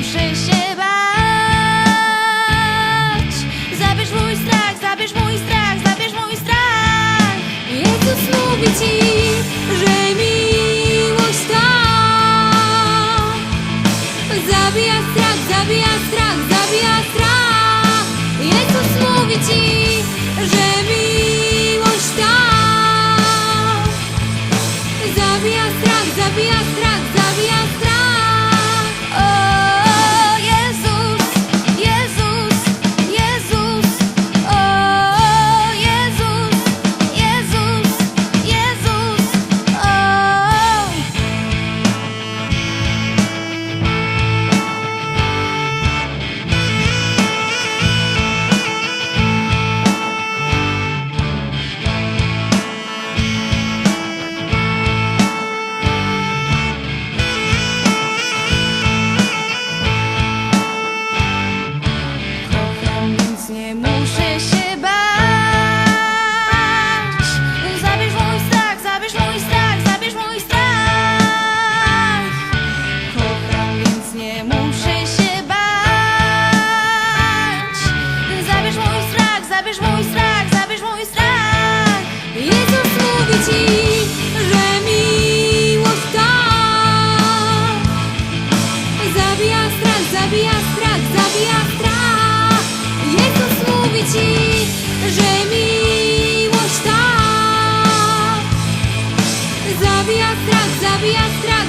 muszę się bać. Zabierz mój strach, zabierz mój strach, zabierz mój strach. Jezus mówi Ci, że zabija strach, zabija strach. Jezus mówi Ci, że miłość ta. Zabija strach, zabija strach.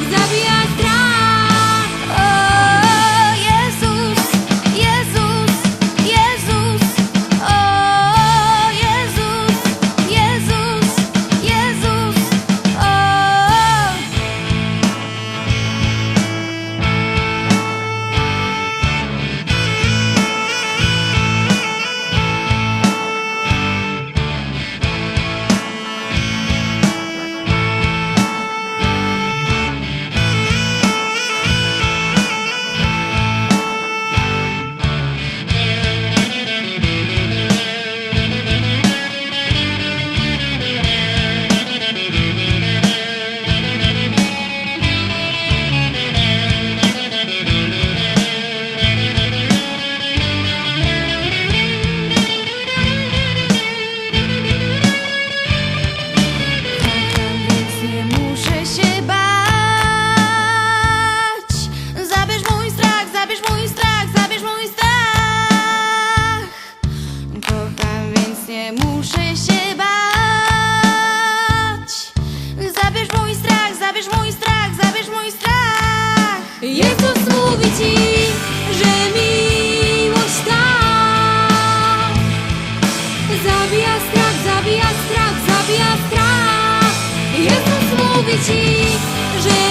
житті.